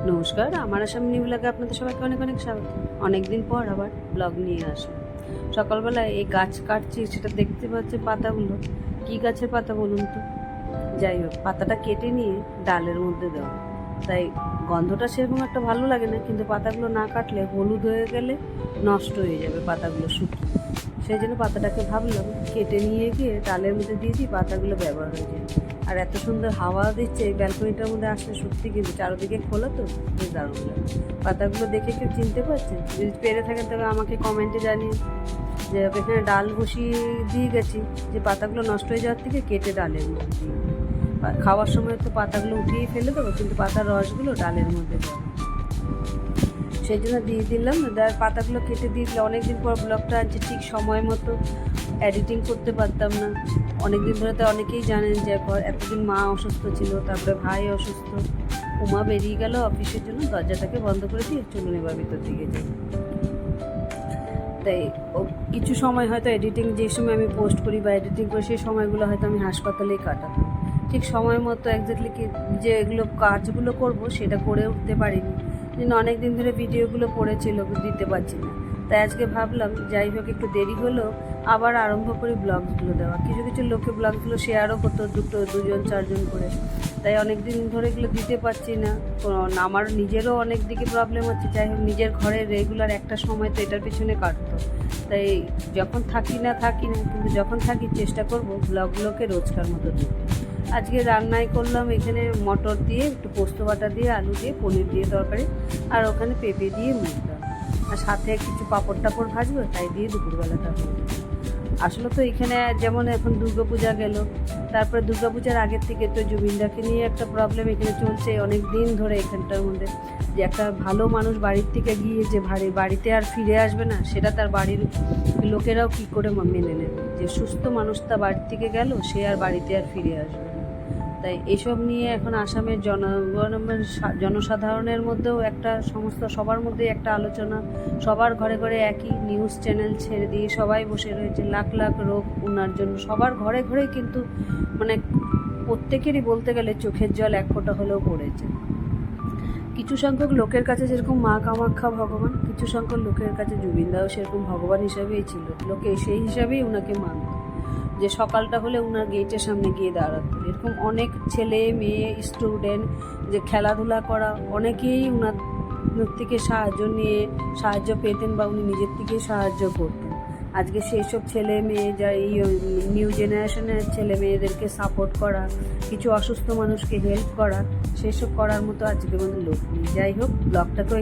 নমস্কার, আমার আসাম নিউ ব্লগে আপনাদের সবাইকে অনেক অনেক স্বাগত। অনেকদিন পর আবার ব্লগ নিয়ে আসলাম। সকালবেলা এই গাছ কাটছি, সেটা দেখতে পাচ্ছি পাতাগুলো। কি গাছের পাতা বলুন তো? যাই হোক, পাতাটা কেটে নিয়ে ডালের মধ্যে দেওয়া তাই গন্ধটা সেরকম একটা ভালো লাগে না, কিন্তু পাতাগুলো না কাটলে হলুদ হয়ে গেলে নষ্ট হয়ে যাবে পাতাগুলো শুকিয়ে। সেই জন্য পাতাটাকে ভাবলাম কেটে নিয়ে গিয়ে ডালের মধ্যে দিয়ে দিই, পাতাগুলো ব্যবহার হয়ে যায়। আর এত সুন্দর হাওয়া দিচ্ছে, এই ব্যালকনিটার মধ্যে আসলে সত্যি কিন্তু চারদিকে খোলা তো বেশ দারুণ পাতাগুলো দেখে কেউ চিনতে পারছে যদি পেরে থাকেন তবে আমাকে কমেন্টে জানিয়ে, যে এখানে ডাল বসিয়ে দিয়ে গেছি, যে পাতাগুলো নষ্ট হয়ে যাওয়ার থেকে কেটে ডালের মধ্যে খাওয়ার সময় তো পাতাগুলো উঠিয়ে ফেলে দেবো, কিন্তু পাতার রসগুলো ডালের মধ্যে দেবো। সেই জন্য দিয়ে দিলাম। আর পাতাগুলো কেটে দিয়ে দিলে অনেকদিন পর ব্লগটা আনছে, ঠিক সময় মতো এডিটিং করতে পারতাম না। অনেকদিন ধরে তো অনেকেই জানেন যে এতদিন মা অসুস্থ ছিল, তারপরে ভাই অসুস্থ। উমা বেরিয়ে গেল অফিসের জন্য, দরজাটাকে বন্ধ করে দিয়ে চলুন এবার ভিতর দিকে যাই। তাই কিছু সময় হয়তো এডিটিং যে সময় আমি পোস্ট করি বা এডিটিং করি, সেই সময়গুলো হয়তো আমি হাসপাতালেই কাটাতাম। ঠিক সময় মতো একজাক্টলি যে এগুলো কাজগুলো করব, সেটা করে উঠতে পারিনি। জন্য অনেক দিন ধরে ভিডিওগুলো পড়েছিল দিতে পারছি না। তাই আজকে ভাবলাম, যাই হোক, একটু দেরি হলো, আবার আরম্ভ করি ব্লগগুলো দেওয়া। কিছু কিছু লোকে ব্লগগুলো শেয়ারও করতো, দুটো, দুজন, চারজন করে। তাই অনেক দিন ধরে এগুলো দিতে পারছি না। আমার নিজেরও অনেক দিকে প্রবলেম হচ্ছে। যাই হোক, নিজের ঘরে রেগুলার একটা সময় তো এটার পিছনে কাটতো। তাই যখন থাকি না থাকি না, কিন্তু যখন থাকি, চেষ্টা করব ব্লগগুলোকে রোজকার মতো দিতে। আজকে রান্নাই করলাম এখানে মটর দিয়ে, একটু পোস্ত বাটা দিয়ে, আলু দিয়ে, পনির দিয়ে তরকারি, আর ওখানে পেঁপে দিয়ে মুখটা আর সাথে কিছু পাপড় টাপড় ভাজবো, তাই দিয়ে দুপুরবেলাটা হয়ে। আসলে তো এখানে যেমন এখন দুর্গাপূজা গেল, তারপরে দুর্গাপূজার আগের থেকে তো জুবিনদাকে নিয়ে একটা প্রবলেম এখানে চলছে অনেক দিন ধরে এখানটার মধ্যে। যে একটা ভালো মানুষ বাড়ির থেকে গিয়ে যে ভাড়ি বাড়িতে আর ফিরে আসবে না, সেটা তার বাড়ির লোকেরাও কী করে মেনে নেবে? যে সুস্থ মানুষ তা বাড়ির থেকে গেল, সে আর বাড়িতে আর ফিরে আসবে তাই এসব নিয়ে এখন আসামের জনগণের সা- জনসাধারণের মধ্যেও একটা সমস্ত সবার মধ্যে একটা আলোচনা। সবার ঘরে ঘরে একই নিউজ চ্যানেল ছেড়ে দিয়ে সবাই বসে রয়েছে। লাখ লাখ রোগ ওনার জন্য সবার ঘরে ঘরেই কিন্তু মানে প্রত্যেকেরই বলতে গেলে চোখের জল এক ফোঁটা হলেও পড়েছে। কিছু সংখ্যক লোকের কাছে যেরকম মা কামাখ্যা ভগবান, কিছু সংখ্যক লোকের কাছে জুবিনদাও সেরকম ভগবান হিসাবেই ছিল। লোকে সেই হিসাবেই ওনাকে মানত। যে সকালটা হলে ওনার গেটের সামনে গিয়ে দাঁড়াতো। এরকম অনেক ছেলে, মেয়ে স্টুডেন্ট যে খেলাধুলা করা, অনেকেই ওনার থেকে সাহায্য নিয়ে সাহায্য পেতেন বা উনি নিজের থেকে সাহায্য করতেন। আজকে সেই সব ছেলে মেয়ে যা এই নিউ জেনারেশনের ছেলে মেয়েদেরকে সাপোর্ট করা, কিছু অসুস্থ মানুষকে হেল্প করা সেসব করার মতো আজকে আমাদের লোক নেই। যাই হোক ব্লগটাকে